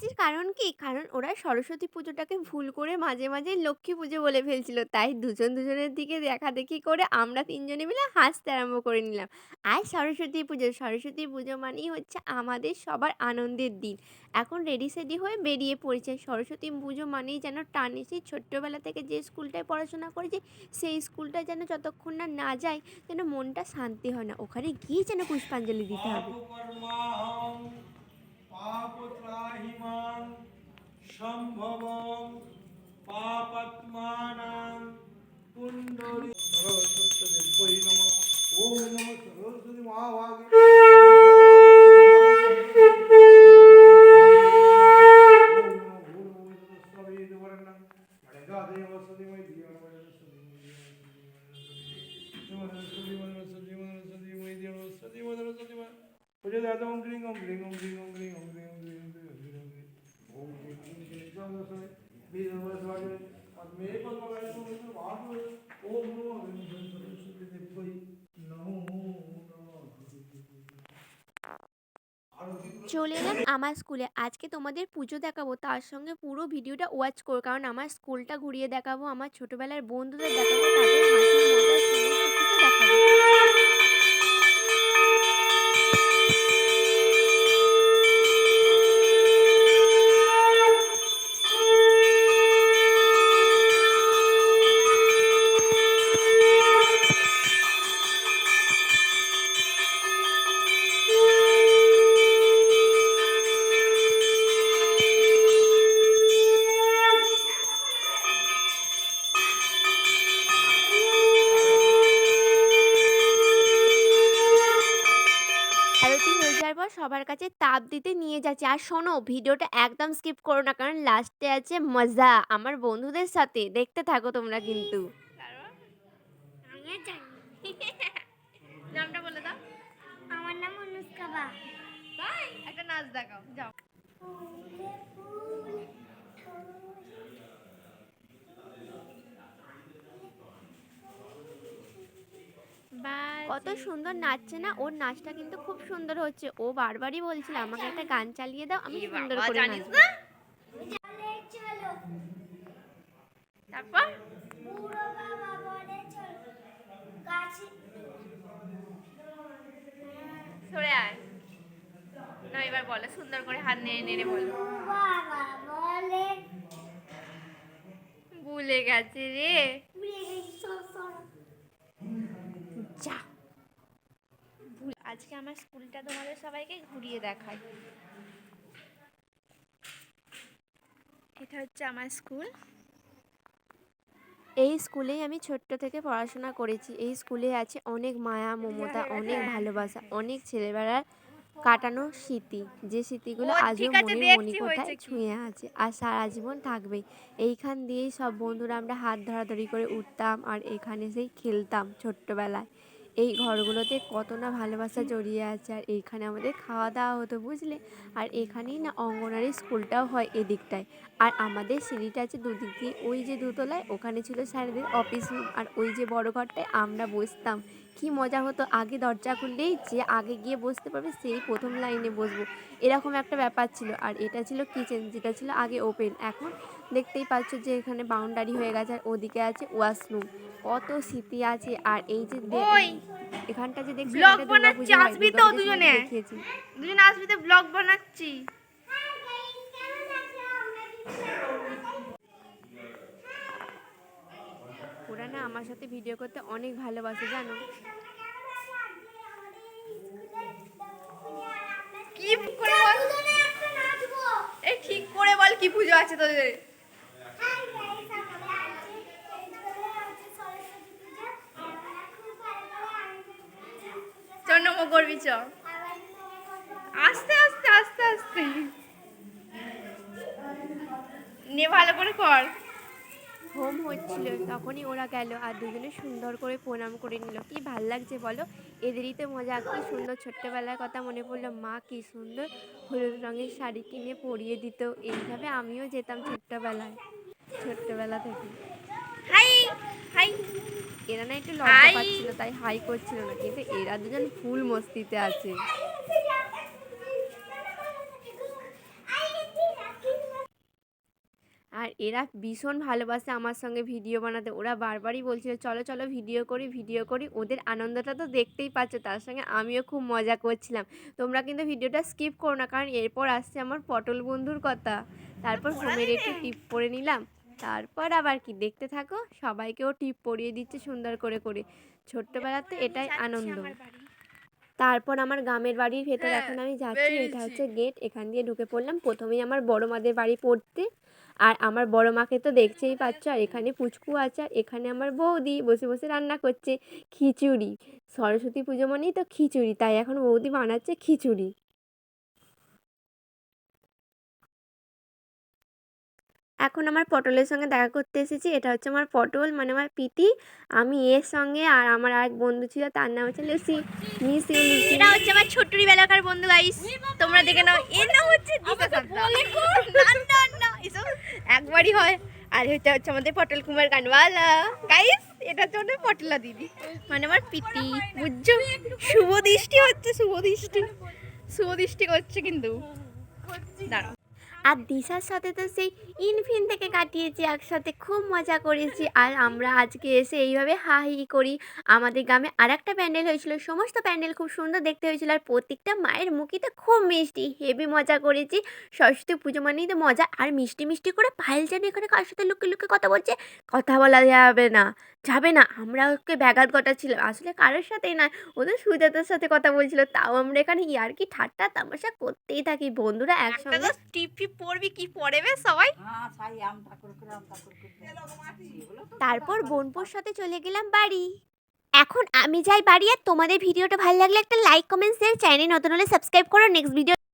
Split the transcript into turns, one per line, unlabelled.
কি? কারণ ওরা সরস্বতী পুজোটাকে ভুল করে মাঝে মাঝে লক্ষ্মী পুজো বলে ফেলছিল। তাই দুজন দুজনের দিকে দেখাদেখি করে আমরা তিনজনে মিলে হাসতে আরম্ভ করে নিলাম। আর সরস্বতী পুজো সরস্বতী পুজো মানেই হচ্ছে আমাদের সবার আনন্দের দিন। এখন রেডি সেডি হয়ে বেরিয়ে পড়েছে। সরস্বতী পুজো মানেই যেন টানে সেই ছোট্টবেলা থেকে যে স্কুলটায় পড়াশোনা করেছি, সেই স্কুলটা যেন যতক্ষণ না না যায়, যেন মনটা শান্তি হয় না। ওখানে গিয়ে যেন পুষ্পাঞ্জলি দিতে হবে।
পাপকর্মাহং পাপত্রাহিমাং সম্ভবং পাপাত্মানাং কুণ্ডলী সরস্বতী দেবৈ নমঃ ওম নমঃ সরস্বতী মহাভাগে ওম গ্রিং ওম গ্রিং ওম গ্রিং ওম গ্রিং ওম গ্রিং ওম গ্রিং ওম গ্রিং ওম গ্রিং ওম গ্রিং ওম গ্রিং ওম গ্রিং বীর নমস্কার আর মেয়ে को लगाए तो मुझे बात ओम नमो सरस्वती देवै नमो नमः
চলে এলাম আমার স্কুলে আজকে তোমাদের পুজো দেখাবো তার সঙ্গে পুরো ভিডিওটা ওয়াচ করো কারণ আমার স্কুলটা ঘুরিয়ে দেখাবো আমার ছোটবেলার বন্ধুদের দেখাবো তাদের হাসি মজা সমস্ত কিছু দেখাবো সবার কাছে তাপ দিতে নিয়ে যাচ্ছে। আর শোনো ভিডিওটা একদম স্কিপ করো না কারণ লাস্টে আছে মজা। আমার বন্ধুদের সাথে দেখতে থাকো তোমরা কিন্তু। নামটা বলে দাও।
আমার নাম অনুষ্কা বা।
তাই একটা নাচ দেখাও যাও। কত সুন্দর নাচছে না? ওর নাচটা কিন্তু খুব সুন্দর হচ্ছে। ও বারবারই বলছিল আমাকে একটা গান চালিয়ে দাও আমি সুন্দর করে নাচবো। তারপর?
বলে
সরে আয়। না এবার বলো সুন্দর করে হাত নেড়ে নেড়ে বলো ভুলে গেছে রে
উড়ে গেছি সব সব
যা ভুল- আজকে আমার স্কুলটা তোমাদের সবাইকে ঘুরিয়ে দেখাই এটা হচ্ছে আমার স্কুল। এই স্কুলেই আমি ছোট্ট থেকে পড়াশোনা করেছি। এই স্কুলে আছে অনেক মায়া মমতা অনেক ভালোবাসা অনেক ছেলেবেলার কাটানো স্মৃতি। যে স্মৃতিগুলো আজও মনের মণিকোঠায় ছুঁয়ে আছে আর সারা জীবন থাকবেই। এইখান দিয়েই সব বন্ধুরা আমরা হাত ধরাধরি করে উঠতাম আর এখানে সেই খেলতাম ছোট্টবেলায়। এই ঘরগুলোতে কত না ভালোবাসা জড়িয়ে আছে। আর এইখানে আমাদের খাওয়া দাওয়া হতো, বুঝলে? আর এখানেই না অঙ্গনারী স্কুলটাও হয় এদিকটায়। আর আমাদের সিঁড়িটা আছে দুদিক দিয়ে, ওই যে দুতলায়, ওখানে ছিল স্যারদের অফিস রুম। আর ওই যে বড় ঘরটায় আমরা বসতাম। কি মজা হতো, আগে দরজা খুললেই যে আগে গিয়ে বসতে পারবে, সেই প্রথম লাইনে বসবো। এরকম একটা ব্যাপার ছিল। আর এটা ছিল কিচেন, যেটা ছিল আগে ওপেন। এখন দেখতেই পাচ্ছ যে এখানে বাউন্ডারি হয়ে গেছে আর ওদিকে আছে ওয়াশরুম। কত স্মৃতি আছে আর এই যে এখানটা যে দেখছি
ব্লগ বানাচ্ছি, আসবি তো
দুর্গাপুজোর
দুজনে? দুজন আসবি তো ব্লগ বানাচ্ছি।
ওরা না আমার সাথে ভিডিও করতে অনেক ভালোবাসে জানো?
কি করে বল? ঠিক করে বল কি পুজো আছে তোদের? জন্ম করবি চ আস্তে আস্তে আস্তে আস্তে। নে, ভালো করে কর।
হোম হচ্ছিল, তখনই ওরা গেল আর দুজনে সুন্দর করে প্রণাম করে নিল। কি ভালো লাগছে বলো? এদেরই তো মজা, কি সুন্দর ছোট্টবেলার কথা মনে পড়ল। মা কি সুন্দর হলুদ রঙের শাড়ি কিনে পরিয়ে দিত। এইভাবে আমিও যেতাম ছোট্টবেলায়, ছোট্টবেলা থেকে।
হাই।
এরা না একটু লজ্জা। পাচ্ছিল তাই হাই করছিল না কিন্তু এরা দুজন ফুল মস্তিতে আছে। আর এরা ভীষণ ভালোবাসে আমার সঙ্গে ভিডিও বানাতে। ওরা বারবারই বলছিল চলো চলো ভিডিও করি ভিডিও করি। ওদের আনন্দটা তো দেখতেই পাচ্ছ তার সঙ্গে আমিও খুব মজা করছিলাম। তোমরা কিন্তু ভিডিওটা স্কিপ করো না কারণ এরপর আসছে আমার পটল বন্ধুর কথা। তারপর ফোনের একটু টিপ পরে নিলাম। তারপর আবার কি দেখতে থাকো সবাইকেও টিপ পরিয়ে দিচ্ছে সুন্দর করে করে। ছোট্টবেলাতে এটাই আনন্দ। তারপর আমার গ্রামের বাড়ির ভেতর
হ্যাঁ,
এখন আমি যাচ্ছি এটা হচ্ছে গেট এখান দিয়ে ঢুকে পড়লাম। প্রথমেই আমার বড় মাদের বাড়ি পড়তে আর আমার বড় মাকে তো দেখছেই পাচ্ছ আর এখানে পুচকু আছে আর এখানে আমার বৌদি বসে বসে রান্না করছে খিচুড়ি। সরস্বতী পুজো মানেই তো খিচুড়ি তাই এখন বৌদি বানাচ্ছে খিচুড়ি। এখন আমার পটলের সঙ্গে দেখা করতে এসেছি। এটা হচ্ছে আমার পটল মানে আমার পিটি আমি এর সঙ্গে আর আমার আরেক বন্ধু ছিল তার নাম হচ্ছে লুসি। Miss you Lucy.
এটা হচ্ছে আমার ছোট্টুরি বেলাকার বন্ধু গাইস তোমরা দেখে নাও এর নাম হচ্ছে দিশা সান্তা না না না এসব একবারই হয়। আর এটা হচ্ছে আমাদের পটল কুমার কানওয়ালা। গাইস এটা হচ্ছে আমাদের পটলা দিদি। মানে আমার পিটি বুঝছ? শুভ দৃষ্টি হচ্ছে শুভ দৃষ্টি। শুভ দৃষ্টি করছে কিন্তু। দাঁড়াও।
আর দিশার সাথে তো সেই ইনফিন থেকে কাটিয়েছি, একসাথে খুব মজা করেছি। আর আমরা আজকে এসে এইভাবে হা হি করি। আমাদের গ্রামে আর একটা প্যান্ডেল হয়েছিল, সমস্ত প্যান্ডেল খুব সুন্দর দেখতে হয়েছিল আর প্রত্যেকটা মায়ের মুখই তো খুব মিষ্টি, হেভি মজা করেছি। সরস্বতী পুজো মানেই তো মজা, আর মিষ্টি মিষ্টি করে পায়েল যেন এখানে কার সাথে লুকিয়ে লুকিয়ে কথা বলছে, কথা বলা যাবে না। যাবে না। আমরা ওকে ব্যাঘাত ঘটাচ্ছিলাম। আসলে কারোর সাথেই না ওদের সুজাতার সাথে কথা বলছিল। তাও আমরা এখানে ইয়ার্কি ঠাট্টা তামাশা করতেই থাকি। বন্ধুরা
একটা
একসঙ্গে
টিপি পড়বি কি পড়বে সবাই?
তারপর বোনপোর সাথে চলে গেলাম বাড়ি। এখন আমি যাই বাড়ি আর তোমাদের ভিডিওটা ভালো লাগলে একটা লাইক কমেন্ট শেয়ার চ্যানেল নতুন হলে সাবস্ক্রাইব করো। Next video